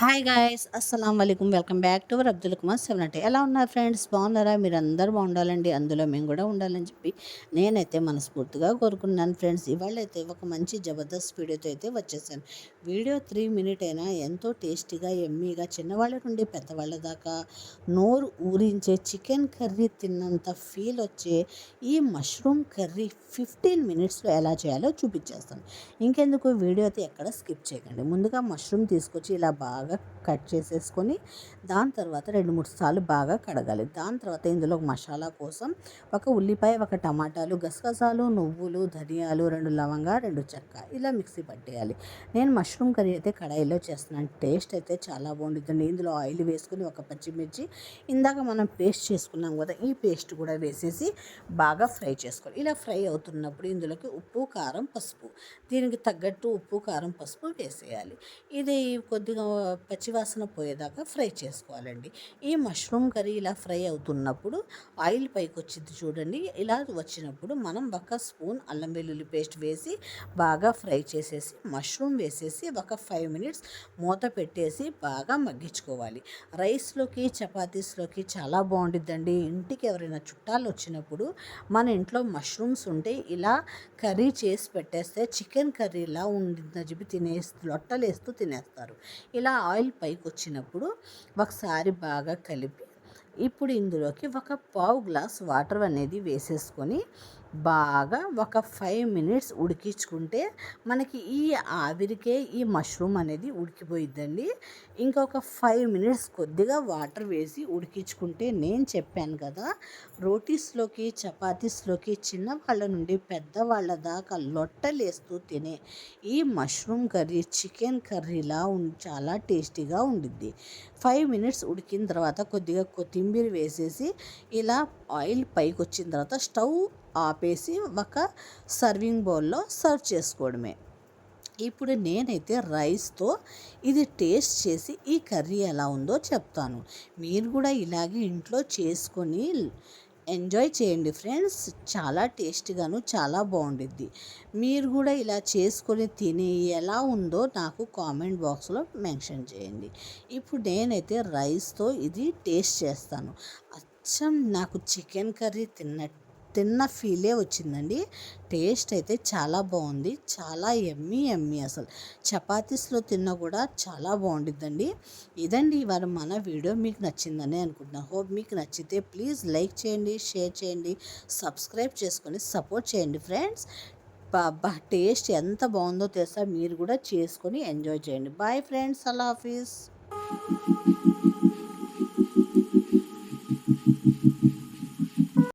Hi guys అస్సలం వలైకుమ్ welcome back to our Abdul Kumar seven అంటే ఎలా ఉన్నారు ఫ్రెండ్స్ బాగున్నారా? మీరు అందరూ బాగుండాలండి. అందులో మేము కూడా ఉండాలని చెప్పి నేనైతే మనస్ఫూర్తిగా కోరుకున్నాను ఫ్రెండ్స్ ఇవాళైతే ఒక మంచి జబర్దస్త్ వీడియోతో అయితే వచ్చేసాను. వీడియో త్రీ మినిట్ అయినా ఎంతో టేస్టీగా ఎమ్మీగా చిన్నవాళ్ళ నుండి పెద్దవాళ్ళ దాకా నోరు ఊరించే చికెన్ కర్రీ తిన్నంత ఫీల్ వచ్చే ఈ మష్రూమ్ కర్రీ ఫిఫ్టీన్ మినిట్స్లో ఎలా చేయాలో చూపించేస్తాను. ఇంకెందుకు? వీడియో అయితే ఎక్కడ స్కిప్ చేయకండి. ముందుగా మష్రూమ్ తీసుకొచ్చి ఇలా బాగా കാണുന്നത് కట్ చేసేసుకొని దాని తర్వాత రెండు మూడు సార్లు బాగా కడగాలి. దాని తర్వాత ఇందులో మసాలా కోసం ఒక ఉల్లిపాయ ఒక టమాటాలు గసగసాలు నువ్వులు ధనియాలు రెండు లవంగా రెండు చెక్క ఇలా మిక్సీ పట్టేయాలి. నేను మష్రూమ్ కర్రీ అయితే కడాయిలో చేస్తున్నాను. టేస్ట్ అయితే చాలా బాగుంటుందండి ఇందులో ఆయిల్ వేసుకొని ఒక పచ్చిమిర్చి. ఇందాక మనం పేస్ట్ చేసుకున్నాం కదా ఈ పేస్ట్ కూడా వేసేసి బాగా ఫ్రై చేసుకోవాలి. ఇలా ఫ్రై అవుతున్నప్పుడు ఇందులోకి ఉప్పు కారం పసుపు. దీనికి తగ్గట్టు ఉప్పు కారం పసుపు వేసేయాలి. ఇది కొద్దిగా పచ్చివాసన పోయేదాకా ఫ్రై చేసుకోవాలండి. ఈ మష్రూమ్ కర్రీ ఇలా ఫ్రై అవుతున్నప్పుడు ఆయిల్ పైకి వచ్చింది చూడండి. ఇలా వచ్చినప్పుడు మనం ఒక స్పూన్ అల్లం వెల్లుల్లి పేస్ట్ వేసి బాగా ఫ్రై చేసేసి మష్రూమ్ వేసేసి ఒక ఫైవ్ మినిట్స్ మూత పెట్టేసి బాగా మగ్గించుకోవాలి. రైస్లోకి చపాతీస్లోకి చాలా బాగుంటుందండి ఇంటికి ఎవరైనా చుట్టాలు వచ్చినప్పుడు మన ఇంట్లో మష్రూమ్స్ ఉంటే ఇలా కర్రీ చేసి పెట్టేస్తే చికెన్ కర్రీలా ఉండిందని చెప్పి తినేసి లొట్టలేస్తూ తినేస్తారు. ఇలా ఆయిల్ పైకి వచ్చినప్పుడు ఒకసారి బాగా కలిపి ఇప్పుడు ఇందులోకి ఒక పావు గ్లాస్ వాటర్ అనేది వేసేసుకొని బాగా ఒక ఫైవ్ మినిట్స్ ఉడికించుకుంటే మనకి ఈ ఆవిరికే ఈ మష్రూమ్ అనేది ఉడికిపోయిద్దండి. ఇంకొక ఫైవ్ మినిట్స్ కొద్దిగా వాటర్ వేసి ఉడికించుకుంటే నేను చెప్పాను కదా రోటీస్లోకి చపాతీస్లోకి చిన్నవాళ్ళ నుండి పెద్దవాళ్ళ దాకా లొట్టలేస్తూ తినే ఈ మష్రూమ్ కర్రీ చికెన్ కర్రీలా చాలా టేస్టీగా ఉండిద్ది. ఫైవ్ మినిట్స్ ఉడికిన తర్వాత కొద్దిగా కొత్తిమీర వేసేసి ఇలా ఆయిల్ పైకి వచ్చిన తర్వాత స్టవ్ ఆపేసి ఒక సర్వింగ్ బౌల్లో సర్వ్ చేసుకోవడమే. ఇప్పుడు నేనైతే రైస్తో ఇది టేస్ట్ చేసి ఈ కర్రీ ఎలా ఉందో చెప్తాను. మీరు కూడా ఇలాగే ఇంట్లో చేసుకొని ఎంజాయ్ చేయండి ఫ్రెండ్స్. చాలా టేస్ట్గాను చాలా బాగుండిద్ది. మీరు కూడా ఇలా చేసుకొని తిని ఎలా ఉందో నాకు కామెంట్ బాక్స్లో మెన్షన్ చేయండి. ఇప్పుడు నేనైతే రైస్తో ఇది టేస్ట్ చేస్తాను. అచ్చం నాకు చికెన్ కర్రీ తిన్నట్టు తిన్న ఫీలే వచ్చిందండి. టేస్ట్ అయితే చాలా బాగుంది. చాలా ఎమ్మీ ఎమ్మీ అసలు. చపాతీస్లో తిన్నా కూడా చాలా బాగుండిద్దండి. ఇదండి ఇవాళ మన వీడియో. మీకు నచ్చిందని అనుకుంటున్నాను హోప్ మీకు నచ్చితే ప్లీజ్ లైక్ చేయండి షేర్ చేయండి సబ్స్క్రైబ్ చేసుకొని సపోర్ట్ చేయండి ఫ్రెండ్స్. బాబా టేస్ట్ ఎంత బాగుందో తెలుసా? మీరు కూడా చేసుకొని ఎంజాయ్ చేయండి. Bye friends. అలా ఆఫీస్